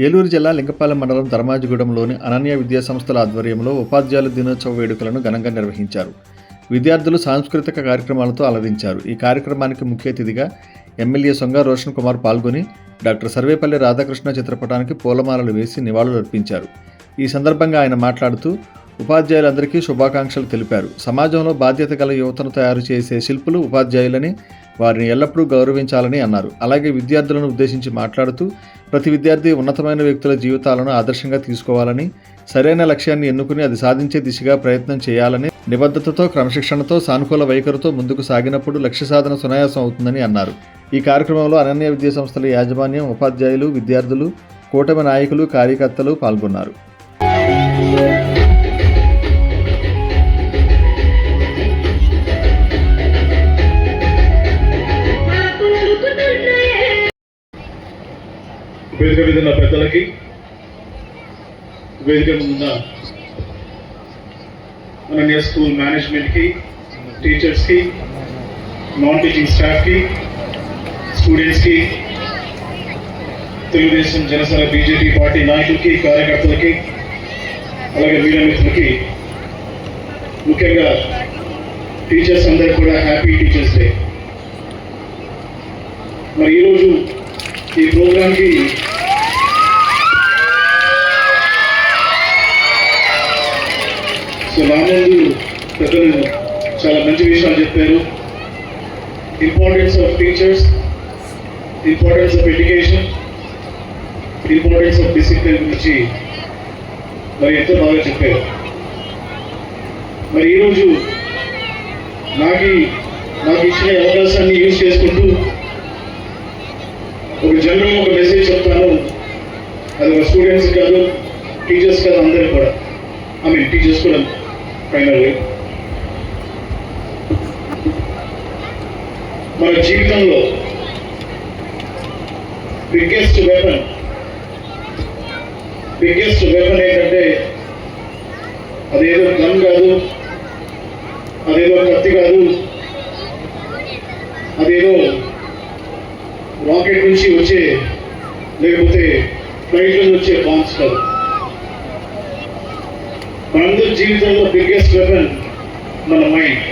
ఏలూరు జిల్లా లింగపాలెం మండలం ధర్మాజిగూడెంలోని అనన్య విద్యా సంస్థల ఆధ్వర్యంలో ఉపాధ్యాయుల దినోత్సవ వేడుకలను ఘనంగా నిర్వహించారు. విద్యార్థులు సాంస్కృతిక కార్యక్రమాలతో అలరించారు ఈ కార్యక్రమానికి ముఖ్య అతిథిగా ఎమ్మెల్యే సొంగ రోషన్ కుమార్ పాల్గొని డాక్టర్ సర్వేపల్లి రాధాకృష్ణ చిత్రపటానికి పూలమాలలు వేసి నివాళులు అర్పించారు. ఈ సందర్భంగా ఆయన మాట్లాడుతూ ఉపాధ్యాయులందరికీ శుభాకాంక్షలు తెలిపారు. సమాజంలో బాధ్యత గల యువతను తయారు చేసే శిల్పులు ఉపాధ్యాయులని వారిని ఎల్లప్పుడూ గౌరవించాలని అన్నారు. అలాగే విద్యార్థులను ఉద్దేశించి మాట్లాడుతూ ప్రతి విద్యార్థి ఉన్నతమైన వ్యక్తుల జీవితాలను ఆదర్శంగా తీసుకోవాలని సరైన లక్ష్యాన్ని ఎన్నుకుని అది సాధించే దిశగా ప్రయత్నం చేయాలని నిబద్ధతతో క్రమశిక్షణతో సానుకూల వైఖరితో ముందుకు సాగినప్పుడు లక్ష్య సాధన సునాయాసం అవుతుందని అన్నారు. ఈ కార్యక్రమంలో అనన్య విద్యా సంస్థల యాజమాన్యం ఉపాధ్యాయులు విద్యార్థులు కూటమి నాయకులు కార్యకర్తలు పాల్గొన్నారు. వేదిక మీద ఉన్న పెద్దలకి వేదిక మీద ఉన్న అనన్య స్కూల్ మేనేజ్మెంట్కి టీచర్స్కి నాన్ టీచింగ్ స్టాఫ్కి స్టూడెంట్స్కి తెలుగుదేశం జనసేన బీజేపీ పార్టీ నాయకులకి కార్యకర్తలకి అలాగే మీడియా మిత్రులకి ముఖ్యంగా టీచర్స్ అందరికి కూడా హ్యాపీ టీచర్స్ డే మరి ఈరోజు ఈ ప్రోగ్రాంకి సో నా పెద్దలు చాలా మంచి విషయాలు చెప్పారు. Importance of teachers importance of education importance of discipline గురించి మరి ఎంతో బాగా చెప్పారు. మరి ఈరోజు నాకు నాకు ఇచ్చిన అవకాశాన్ని యూజ్ చేసుకుంటూ ఒక జనరల్ ఒక మెసేజ్ చెప్తాను. అది ఒక స్టూడెంట్స్ కాదు టీచర్స్ కాదు అందరికి కూడా. ఐ మీన్ టీచర్స్ కూడా ఫైనల్ మన జీవితంలో బిగ్గెస్ట్ వెపన్ బిగ్గెస్ట్ వెపన్ ఏంటంటే అదేదో గన్ కాదు అదేదో కత్తి కాదు అదేదో రాకెట్ నుంచి వచ్చే లేకపోతే ఫ్లైట్ నుంచి వచ్చే బాంబ్స్ కాదు మనందరి జీవితంలో బిగ్గెస్ట్ వెపన్ మన మైండ్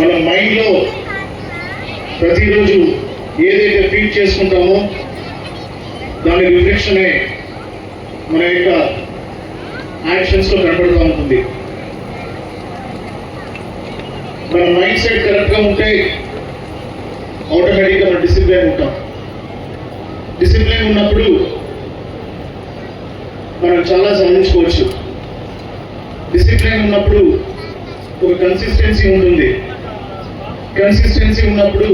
మన మైండ్లో ప్రతిరోజు ఏదైతే ఫీడ్ చేసుకుంటామో దాని రిఫ్లెక్షనే మన యొక్క యాక్షన్స్లో కనపడుతూ ఉంటుంది. మన మైండ్ సెట్ కరెక్ట్గా ఉంటే ఆటోమేటిక్గా మనం డిసిప్లైన్ ఉంటాం. డిసిప్లైన్ ఉన్నప్పుడు మనం చాలా సాధించుకోవచ్చు. డిసిప్లైన్ ఉన్నప్పుడు ఒక కన్సిస్టెన్సీ ఉంటుంది. కన్సిస్టెన్సీ ఉన్నప్పుడు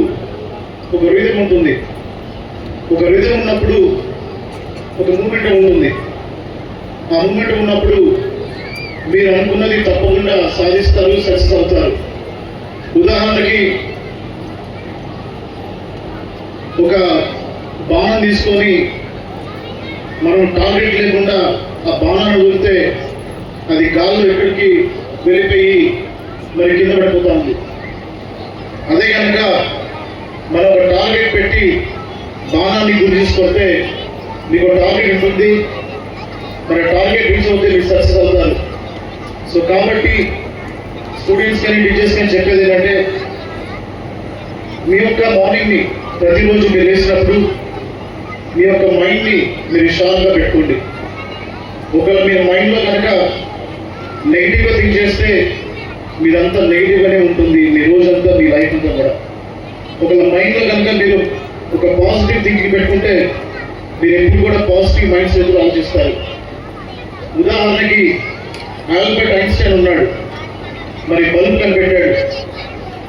ఒక రిధం ఉంటుంది. ఒక రిధం ఉన్నప్పుడు ఒక మూమెంట్ ఉంటుంది. ఆ మూమెంట్ ఉన్నప్పుడు మీరు అనుకున్నది తప్పకుండా సాధిస్తారు సక్సెస్ అవుతారు ఉదాహరణకి ఒక బాణం తీసుకొని మనం టార్గెట్ లేకుండా ఆ బాణాన్ని వదిలితే అది గాల్లో ఎక్కడికి వెళ్ళిపోయి మరి కింద పడిపోతా ఉంది అదే కనుక మనం ఒక టార్గెట్ పెట్టి బాణాన్ని గురి తీసుకొస్తే మీకు టార్గెట్ ఉంటుంది. మన టార్గెట్ రీచ్ అవుతే మీరు సక్సెస్ అవుతారు. సో కాబట్టి స్టూడెంట్స్ కానీ టీచర్స్ కానీ చెప్పేది ఏంటంటే మీ యొక్క మార్నింగ్ని ప్రతిరోజు మీరు వేసినప్పుడు మీ యొక్క మైండ్ని మీరు షార్ప్గా పెట్టుకోండి. ఒకవేళ మీ మైండ్లో కనుక నెగిటివ్గా థింక్ చేస్తే మీదంతా నెగిటివ్గానే ఉంటుంది. మీ రోజంతా మీ లైఫ్ అంతా కూడా. ఒకవేళ మైండ్లో కనుక మీరు ఒక పాజిటివ్ థింకింగ్ పెట్టుకుంటే మీరు ఎప్పుడు కూడా పాజిటివ్ మైండ్ సెట్ ఆలోచిస్తారు. ఉదాహరణకి ఆల్బర్ట్ ఐన్స్టైన్ ఉన్నాడు. మరి బల్బ్ కనిపెట్టాడు.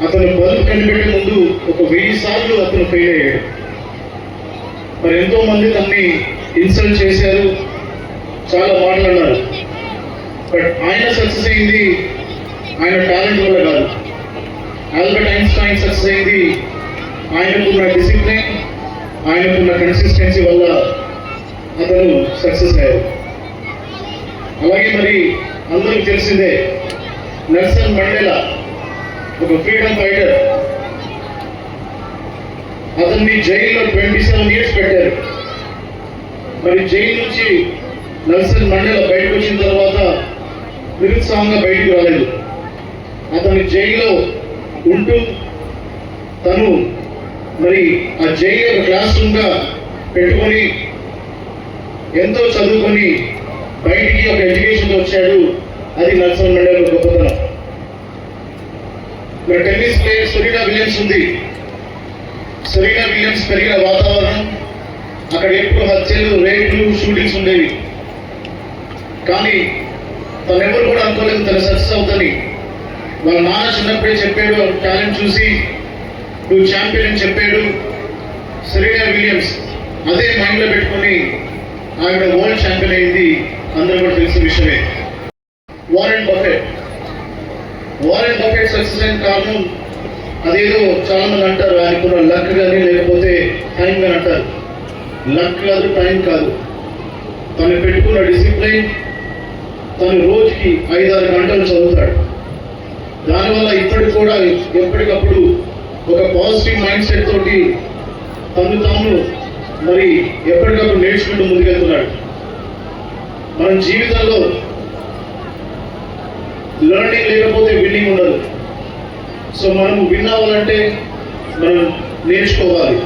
అతను బల్బ్ కనిపెట్టే ముందు ఒక వెయ్యి సార్లు అతను ఫెయిల్ అయ్యాడు. మరి ఎంతో మంది తనని ఇన్సల్ట్ చేశారు. చాలా మాట్లాడారు బట్ ఆయన సక్సెస్ అయింది ఆయన టాలెంట్ వల్ల కాదు. ఆల్బర్ట్ ఐన్స్టైన్ సక్సెస్ అయింది ఆయనకున్న డిసిప్లిన్ ఆయనకున్న కన్సిస్టెన్సీ వల్ల అతను సక్సెస్ అయ్యారు అలాగే మరి అందరికి తెలిసిందే నెల్సన్ మండేలా ఒక ఫ్రీడమ్ ఫైటర్ అతన్ని జైల్లో ట్వంటీ సెవెన్ ఇయర్స్ పెట్టారు. మరి జైలు నుంచి నెల్సన్ మండేలా బయటకు వచ్చిన తర్వాత నిరుత్సాహంగా బయటకు రాలేదు అతని జైల్లో ఉంటూ తను మరి ఆ జైలు ఒక క్లాస్ రూమ్గా పెట్టుకొని ఎంతో చదువుకొని బయటికి ఒక ఎడ్యుకేషన్ వచ్చాడు అది నల్సన్ మండేల గొప్పతనం. మరి టెన్నిస్ ప్లేయర్ సరీనా విలియమ్స్ ఉంది. సొరీనా విలియమ్స్ పెరిగిన వాతావరణం అక్కడ ఎప్పుడు హత్యలు రేట్లు షూటింగ్స్ ఉండేవి. కానీ తను ఎవరు కూడా అనుకోలేదు తను సక్సెస్ అవుతుంది. వాళ్ళ నాన్న చిన్నప్పుడే చెప్పాడు టాలెంట్ చూసి నువ్వు ఛాంపియన్ అని చెప్పాడు. సెరీనా విలియమ్స్ అదే మైండ్లో పెట్టుకొని ఆవిడ వరల్డ్ ఛాంపియన్ అయింది. అందరూ కూడా తెలిసిన విషయమే. Warren Buffett Warren Buffett success అయిన కారణం అదేదో చాలా మంది అంటారు ఆయనకున్న లక్ కానీ లేకపోతే టైం కానీ అంటారు. లక్ కాదు టైం కాదు. తను పెట్టుకున్న డిసిప్లైన్ తను రోజుకి ఐదారు గంటలు చదువుతాడు. దానివల్ల ఇప్పటికి కూడా ఎప్పటికప్పుడు ఒక పాజిటివ్ మైండ్ సెట్ తోటి తను తాను మరి ఎప్పటికప్పుడు నేర్చుకుంటూ ముందుకెళ్తున్నాడు. మన జీవితంలో లర్నింగ్ లేకపోతే విన్నింగ్ ఉండదు. సో మనం విన్ అవ్వాలంటే మనం నేర్చుకోవాలి.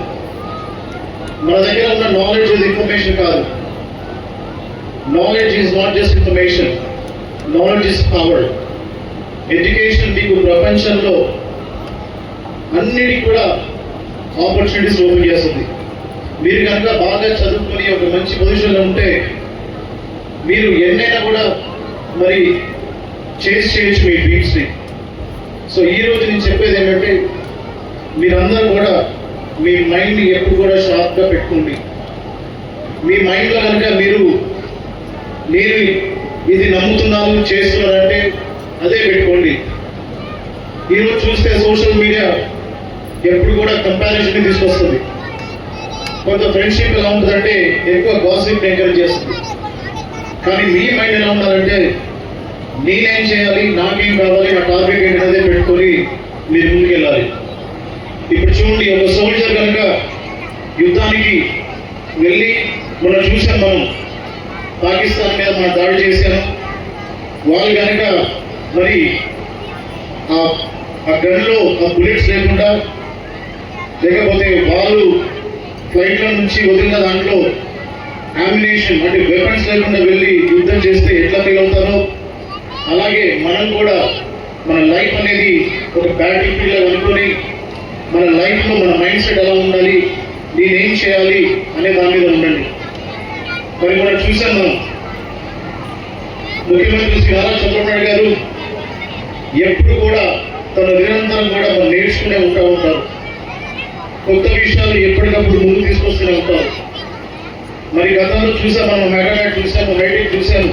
మన దగ్గర ఉన్న నాలెడ్జ్ ఇన్ఫర్మేషన్ కాదు. Knowledge is not just information knowledge is power education మీకు ప్రపంచంలో అన్నిటికీ కూడా ఆపర్చునిటీస్ ఓపెన్ చేస్తుంది. మీరు కనుక బాగా చదువుకొని ఒక మంచి పొజిషన్లో ఉంటే మీరు ఎన్నైనా కూడా మరి చేసి చేయొచ్చు మీ డ్రీమ్స్ని సో ఈ రోజు నేను చెప్పేది ఏంటంటే మీరందరూ కూడా మీ మైండ్ని ఎప్పుడు కూడా షార్ప్గా పెట్టుకోండి. మీ మైండ్లో కనుక మీరు నేను ఇది నమ్ముతున్నాను చేస్తున్నారంటే అదే పెట్టుకోండి. ఈరోజు చూస్తే సోషల్ మీడియా ఎప్పుడు కూడా కంపారిజన్ తీసుకొస్తుంది. కొంత ఫ్రెండ్షిప్ ఎలా ఉంటుందంటే ఎక్కువ గాసిప్ ఎంకరేజ్ చేస్తుంది. కానీ మీ మైండ్ ఎలా ఉండాలంటే నేనేం చేయాలి నాకేం కావాలి నా టార్గెట్ ఏంటనేది అదే పెట్టుకొని మీరు ముందుకెళ్ళాలి. ఇప్పుడు చూడండి ఒక సోల్జర్ కనుక యుద్ధానికి వెళ్ళి మనం చూసాం మనం. పాకిస్తాన్ మీద మనం దాడి చేశాం. వాళ్ళు కనుక మరి ఆ ఆ గన్లో ఆ బుల్లెట్స్ లేకుండా లేకపోతే వాళ్ళు ఫ్లైట్ల నుంచి వదిలిన దాంట్లో ఆమినేషన్ అంటే వెపన్స్ లేకుండా వెళ్ళి యుద్ధం చేస్తే ఎట్లా ఫీల్ అవుతారో అలాగే మనం కూడా మన లైఫ్ అనేది ఒక బ్యాటిల్ ఫీల్డ్ అనుకొని మన లైఫ్లో మన మైండ్ సెట్ ఎలా ఉండాలి నేనేం చేయాలి అనే దాని మీద ఉండండి. మరి కూడా చూసాం మనం ముఖ్యమంత్రి శ్రీ నారా చంద్రబాబు గారు ఎప్పుడు కూడా తన నిరంతరం కూడా మనం నేర్చుకునే ఉంటా ఉంటారు. కొత్త విషయాలు ఎప్పటికప్పుడు ముందు తీసుకొస్తూనే ఉంటారు. మరి గతంలో చూసాం మనం మెగానైట్ చూసాము హైటెక్ చూసాము.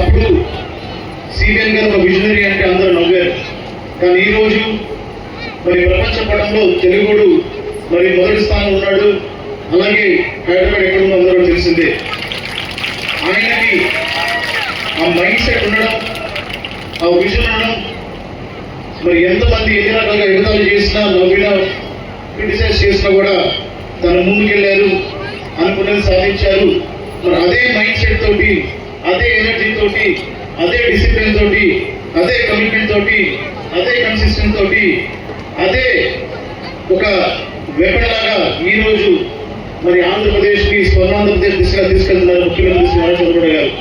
అప్పుడు సిబిఎన్ గారు ఒక విజనరీ అంటే అందరూ నవ్వారు. కానీ ఈరోజు మరి ప్రపంచ పటంలో తెలుగుడు మరి మొదటి స్థానం ఉన్నాడు. అలాగే హైదరాబాద్ ఎక్కడుందో అందరూ తెలిసిందే. ఆయనకి ఆ మైండ్ సెట్ ఉండడం ఆ విజన్ ఉండడం మరి ఎంతమంది ఎన్ని రకాలుగా ఎగతాలు చేసినా నవ్వినా క్రిటిసైజ్ చేసినా కూడా తన ముందుకెళ్ళారు అనుకున్నది సాధించారు. మరి అదే మైండ్ సెట్ తోటి అదే ఎనర్జీ తోటి అదే డిసిప్లిన్ తోటి అదే కమిట్మెంట్ తోటి అదే కన్సిస్టెంట్ తోటి అదే ఒక వెపన్ లాగా ఈ రోజు మరి ఆంధ్రప్రదేశ్కి స్వర్ణాంధ్రప్రదేశ్ దిశగా తీసుకెళ్తున్నారు ముఖ్యమంత్రి శ్రీ నారా చంద్రబాబు గారు.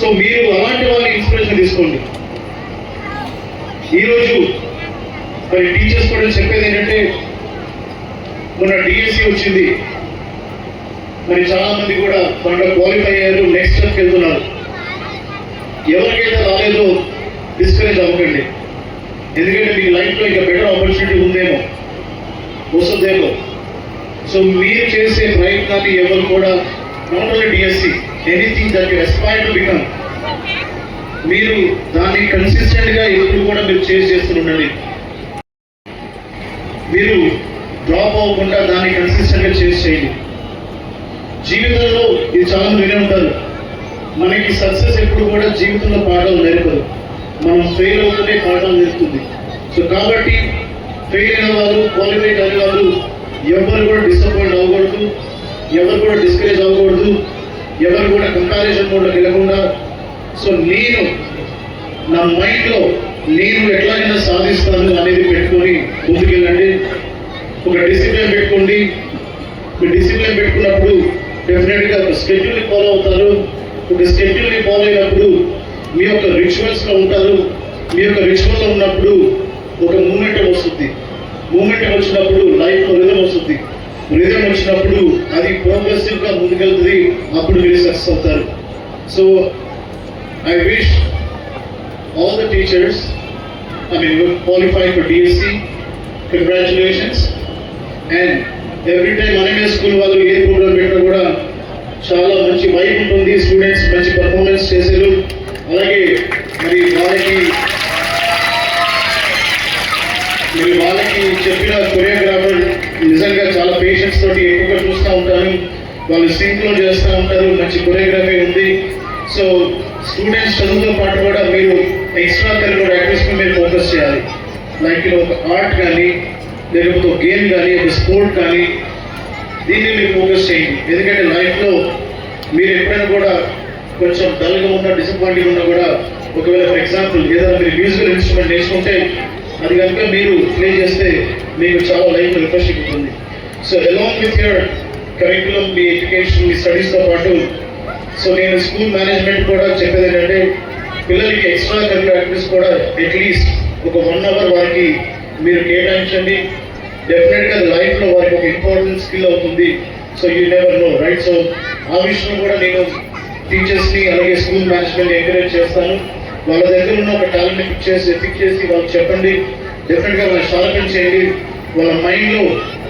సో మీరు అలాంటి వాళ్ళని ఇన్స్పిరేషన్ తీసుకోండి. ఈరోజు మరి టీచర్స్ కూడా చెప్పేది ఏంటంటే మొన్న డిఎస్సి వచ్చింది. మరి చాలా మంది కూడా దాంట్లో క్వాలిఫై అయ్యారు నెక్స్ట్ స్టెప్కి వెళ్తున్నారు. ఎవరికైతే రాలేదో డిస్కరేజ్ అవ్వకండి. ఎందుకంటే మీ లైఫ్లో ఇంకా బెటర్ ఆపర్చునిటీ ఉందేమో వస్తుందేమో. సో మీరు చేసే ప్రయత్నాన్ని ఎవరు కూడా not only DSC anything that you aspire to become మీరు దాన్ని కన్సిస్టెంట్గా ఎప్పుడు కూడా మీరు చేసి చేస్తుండండి మీరు డ్రాప్ అవ్వకుండా దాన్ని కన్సిస్టెంట్గా చేసి చేయండి. జీవితంలో ఇది చాలా మంది వినే ఉంటారు. మనకి సక్సెస్ ఎప్పుడు కూడా జీవితంలో పాఠాలు నేర్పదు. మనం ఫెయిల్ అవుతూనే పాఠాలు నేర్పుతుంది. సో కాబట్టి ఫెయిల్ అయిన వారు క్వాలిఫై కాని వారు ఎవరు కూడా డిసప్పాయింట్ అవ్వకూడదు ఎవరు కూడా డిస్కరేజ్ అవ్వకూడదు ఎవరు కూడా కంపారిజన్ కూడా వెళ్ళకుండా. సో నేను నా మైండ్లో నేను ఎట్లాగైనా సాధిస్తాను అనేది పెట్టుకొని ముందుకెళ్ళండి. ఒక డిసిప్లిన్ పెట్టుకోండి. ఒక డిసిప్లిన్ పెట్టుకున్నప్పుడు డెఫినెట్గా ఒక స్కెడ్యూల్ని ఫాలో అవుతారు. ఒక స్కెడ్యూల్ని ఫాలో అయినప్పుడు మీ యొక్క రిచువల్స్లో ఉంటారు. మీ యొక్క రిచువల్లో ఉన్నప్పుడు ఒక మూమెంట్ వస్తుంది. మూమెంట్ వచ్చినప్పుడు లైఫ్ రిజం వస్తుంది. రిజం వచ్చినప్పుడు అది ప్రోగ్రెసివ్గా ముందుకెళ్తుంది. అప్పుడు మీరు సక్సెస్ అవుతారు. So I wish all the teachers I mean, you qualified for DSC, congratulations. And every time మనమే స్కూల్ వాళ్ళు ఏ ప్రోగ్రామ్ పెట్టినా కూడా చాలా మంచి వైబ్ ఉంటుంది. స్టూడెంట్స్ మంచి పర్ఫార్మెన్స్ చేశారు అలాగే మరి వారికి మరి వాళ్ళకి చెప్పిన కొరియోగ్రాఫర్ నిజంగా చాలా పేషెన్స్ తోటి ఎక్కువగా చూస్తూ ఉంటాను వాళ్ళు సింక్లో చేస్తూ ఉంటారు. మంచి కొరియోగ్రఫీ ఉంది. సో స్టూడెంట్స్ చదువుతో పాటు కూడా మీరు ఎక్స్ట్రా కరికులర్ యాక్టివిటీస్ మీరు ఫోకస్ చేయాలి. లైక్ ఒక ఆర్ట్ కానీ లేకపోతే ఒక గేమ్ కానీ ఒక స్పోర్ట్ కానీ దీన్ని మీరు ఫోకస్ చేయండి. ఎందుకంటే లైఫ్లో మీరు ఎప్పుడైనా కూడా కొంచెం డల్గా ఉన్నా డిసప్పాయింటింగ్ ఉన్నా కూడా ఒకవేళ ఫర్ ఎగ్జాంపుల్ ఏదైనా మీరు మ్యూజికల్ ఇన్స్ట్రుమెంట్ నేర్చుకుంటే అది కనుక మీరు ప్లే చేస్తే మీకు చాలా లైఫ్ రిఫ్రెషింగ్ ఉంటుంది so along with your curriculum me education మీ స్టడీస్తో పాటు. సో నేను స్కూల్ మేనేజ్మెంట్ కూడా చెప్పేది ఏంటంటే పిల్లలకి ఎక్స్ట్రా కరికులర్ యాక్టివిటీస్ కూడా అట్లీస్ట్ ఒక వన్ అవర్ వారికి మీరు కేటాయించండి. డెఫినెట్గా లైఫ్లో వారికి ఒక ఇంపార్టెంట్ స్కిల్ అవుతుంది. So you never know right so ఆ విషయంలో కూడా నేను టీచర్స్ని అలాగే స్కూల్ మేనేజ్మెంట్ ఎంకరేజ్ చేస్తాను. వాళ్ళ దగ్గర ఉన్న ఒక టాలెంట్ పిక్ చేసి పిక్ చేసి వాళ్ళకి చెప్పండి. డెఫినెట్గా వాళ్ళు షార్పెన్ చేయండి వాళ్ళ మైండ్లో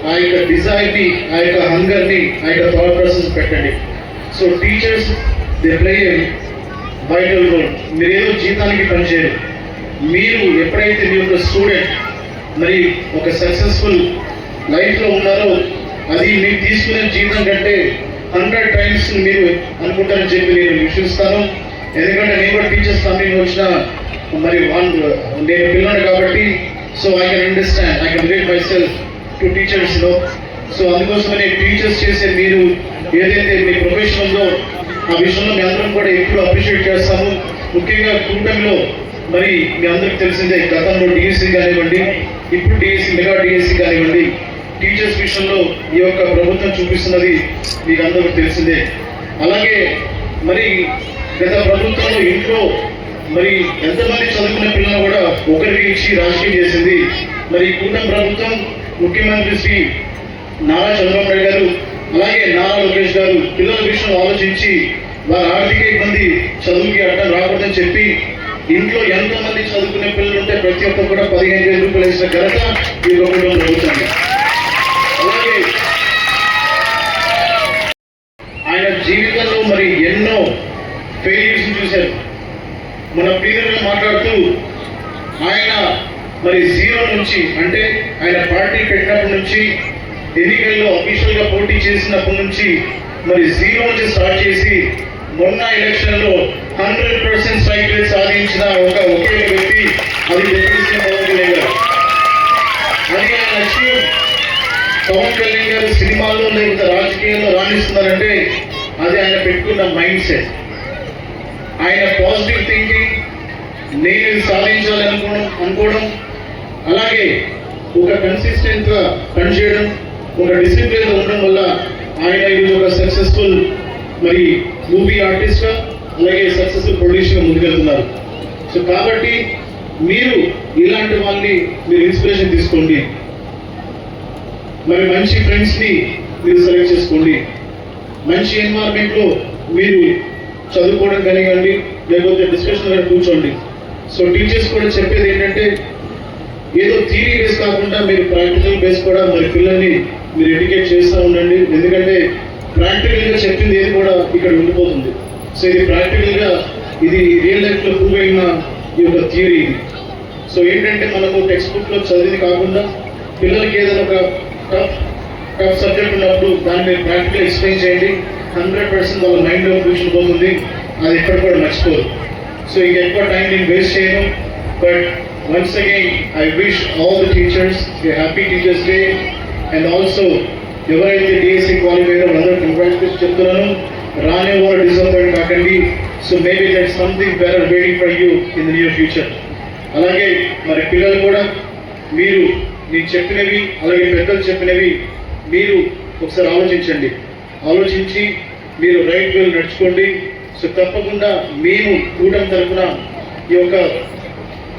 ఆ యొక్క డిజైర్ని ఆ యొక్క హంగర్ని ఆ యొక్క థాట్ ప్రాసెస్ పెట్టండి. So teachers they play vital role మీరేదో జీతానికి పనిచేయరు మీరు ఎప్పుడైతే మీ యొక్క స్టూడెంట్ మరి ఒక సక్సెస్ఫుల్ లైఫ్లో ఉన్నారో అది మీరు తీసుకునే జీవితం కంటే హండ్రెడ్ టైమ్స్ మీరు అనుకుంటారని చెప్పి నేను విశ్వసిస్తాను. ఎందుకంటే నేను కూడా టీచర్స్ కంపెనీ వచ్చిన మరి వన్ నేను పిల్లాడు కాబట్టి so I can understand I can relate myself to టీచర్స్లో so అందుకోసమనే టీచర్స్ చేసే మీరు ఏదైతే మీ ప్రొఫెషన్ ఉందో ఆ విషయంలో మీ అందరం కూడా ఎప్పుడు అప్రిషియేట్ చేస్తాము. ముఖ్యంగా కూటమిలో మరి మీ అందరికి తెలిసిందే గతంలో డిఎస్సీ కానివ్వండి ఇప్పుడు డిఎస్సి మెగా డిఎస్సి కానివ్వండి టీచర్స్ విషయంలో ఈ యొక్క ప్రభుత్వం చూపిస్తున్నది మీకు అందరికీ తెలిసిందే. అలాగే మరి గత ప్రభుత్వంలో ఇంట్లో మరి ఎంతమంది చదువుకునే పిల్లలు కూడా ఒకరికి ఇచ్చి రాజకీయం చేసింది. మరి ఈ కూటమి ప్రభుత్వం ముఖ్యమంత్రి శ్రీ నారా చంద్రబాబు నాయుడు గారు అలాగే నారా లోకేష్ గారు పిల్లల విషయం ఆలోచించి వారి ఆర్థిక ఇబ్బంది చదువుకి అడ్డం రాకూడదని చెప్పి ఇంట్లో ఎంతమంది చదువుకునే పిల్లలు ఉంటే ప్రతి ఒక్కరు కూడా పదిహేను వేల రూపాయలు వేసిన ఘనత ఈ ప్రభుత్వం ప్రభుత్వం అలాగే ఆయన జీవితంలో మరి ఎన్నో ఫెయిల్యూర్స్ చూశారు. మన ప్రియులుగా మాట్లాడుతూ ఆయన మరి జీరో నుంచి అంటే ఆయన పార్టీ పెట్టినప్పటి నుంచి ఎన్నికల్లో అఫీషియల్గా పోటీ చేసినప్పటి నుంచి మరి జీరో నుంచి స్టార్ట్ చేసి మొన్న ఎలక్షన్లో హండ్రెడ్ పర్సెంట్ స్ట్రైక్ రేట్ సాధించిన ఒక ఒకే వ్యక్తి అది గుర్తించిన పవన్ కళ్యాణ్ గారు. అది ఆయన లక్ష్యం పవన్ కళ్యాణ్ గారు సినిమాల్లో లేకపోతే రాజకీయాల్లో రాణిస్తున్నారంటే అది ఆయన పెట్టుకున్న మైండ్ సెట్ ఆయన పాజిటివ్ థింకింగ్ నేను సాధించాలి అనుకోవడం అనుకోవడం అలాగే ఒక కన్సిస్టెంట్గా పనిచేయడం ఒక డిసిప్లిన్ ఉండడం వల్ల ఆయన ఇది ఒక సక్సెస్ఫుల్ మరి మూవీ ఆర్టిస్ట్గా అలాగే సక్సెస్ఫుల్ ప్రొడ్యూసర్గా ముందుకెళ్తున్నారు. సో కాబట్టి మీరు ఇలాంటి వాళ్ళని మీరు ఇన్స్పిరేషన్ తీసుకోండి. మరి మంచి ఫ్రెండ్స్ని మీరు సెలెక్ట్ చేసుకోండి. మంచి ఎన్వైర్న్మెంట్లో మీరు చదువుకోవడం కానివ్వండి లేకపోతే డిస్కషన్ కూర్చోండి. సో టీచర్స్ కూడా చెప్పేది ఏంటంటే ఏదో థియరీ బేస్ కాకుండా మీరు ప్రాక్టికల్ బేస్ కూడా మరి పిల్లల్ని మీరు ఎడ్యుకేట్ చేస్తూ ఉండండి. ఎందుకంటే ప్రాక్టికల్గా చెప్పింది ఏది కూడా ఇక్కడ ఉండిపోతుంది. సో ఇది ప్రాక్టికల్గా ఇది రియల్ లైఫ్లో ప్రూవ్ అయిన ఈ యొక్క థియరీ ఇది. సో ఏంటంటే మనకు టెక్స్ట్ బుక్లో చదివింది కాకుండా పిల్లలకి ఏదైనా ఒక టఫ్ టఫ్ సబ్జెక్ట్ ఉన్నప్పుడు దాన్ని మీరు ప్రాక్టికల్ ఎక్స్ప్లెయిన్ చేయండి. హండ్రెడ్ పర్సెంట్ వాళ్ళ మైండ్లో ట్యూషన్ పోతుంది. అది ఎక్కడ కూడా మర్చిపోదు. సో ఇంక ఎక్కువ టైం నేను వేస్ట్ చేయను. But once again I wish all the teachers a happy teachers day and also ఎవరైతే డిఎస్సి క్వాలిఫై అయ్యారో వాళ్ళందరూ కంగ్రాచులేషన్ చెప్తున్నాను. రాని వాళ్ళు డిసప్పాయింట్ కాకండి. So maybe that something better waiting for you in the near future అలాగే మరి పిల్లలు కూడా మీరు నేను చెప్పినవి అలాగే పెద్దలు చెప్పినవి మీరు ఒకసారి ఆలోచించండి. ఆలోచించి మీరు రైట్ వేలు నడుచుకోండి. సో తప్పకుండా మేము కూటమి తరఫున ఈ యొక్క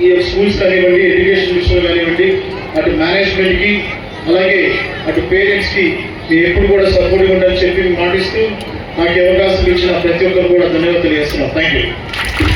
ఈ స్కూల్స్ కానివ్వండి ఎడ్యుకేషన్ విషయంలో కానివ్వండి అటు మేనేజ్మెంట్కి అలాగే అటు పేరెంట్స్కి మేము ఎప్పుడు కూడా సపోర్ట్గా ఉండాలని చెప్పి మాటిస్తూ నాకు అవకాశం ఇచ్చిన ప్రతి ఒక్కరు కూడా ధన్యవాదాలు తెలియజేస్తున్నాం. Thank you